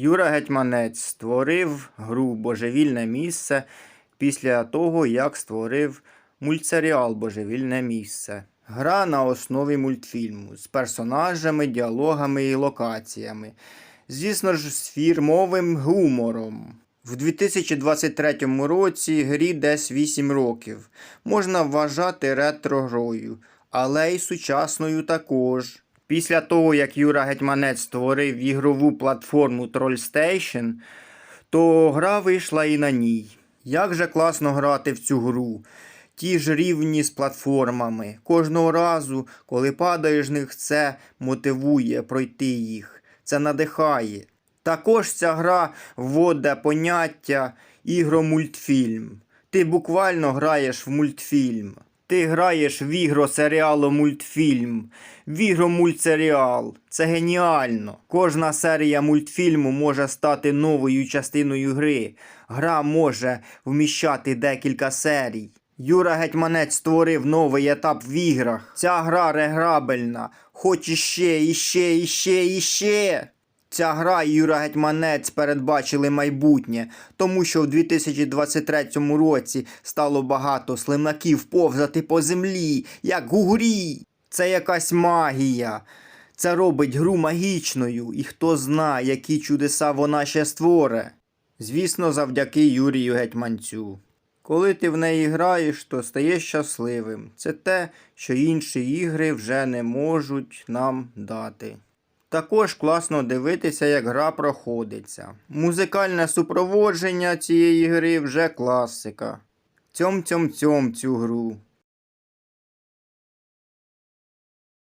Юра Гетьманець створив гру Божевільне місце після того, як створив мультсеріал Божевільне місце. Гра на основі мультфільму з персонажами, діалогами і локаціями. Звісно ж, з фірмовим гумором. В 2023 році грі десь 8 років. Можна вважати ретро-грою, але й сучасною також. Після того, як Юра Гетьманець створив ігрову платформу TrollStation, то гра вийшла і на ній. Як же класно грати в цю гру. Ті ж рівні з платформами. Кожного разу, коли падаєш з них, це мотивує пройти їх. Це надихає. Також ця гра вводить поняття ігромультфільм. Ти буквально граєш в мультфільм. Ти граєш в ігросеріалу мультфільм, в ігромультсеріал. Це геніально. Кожна серія мультфільму може стати новою частиною гри. Гра може вміщати декілька серій. Юра Гетьманець створив новий етап в іграх. Ця гра реграбельна. Хоч іще, іще, іще, іще. Ця гра і Юра Гетьманець передбачили майбутнє, тому що в 2023 році стало багато слимаків повзати по землі, як гугрі. Це якась магія. Це робить гру магічною, і хто знає, які чудеса вона ще створе. Звісно, завдяки Юрію Гетьманцю. Коли ти в неї граєш, то стаєш щасливим. Це те, що інші ігри вже не можуть нам дати. Також класно дивитися, як гра проходиться. Музикальне супроводження цієї гри вже класика. Цьом-цьом-цьом цю гру.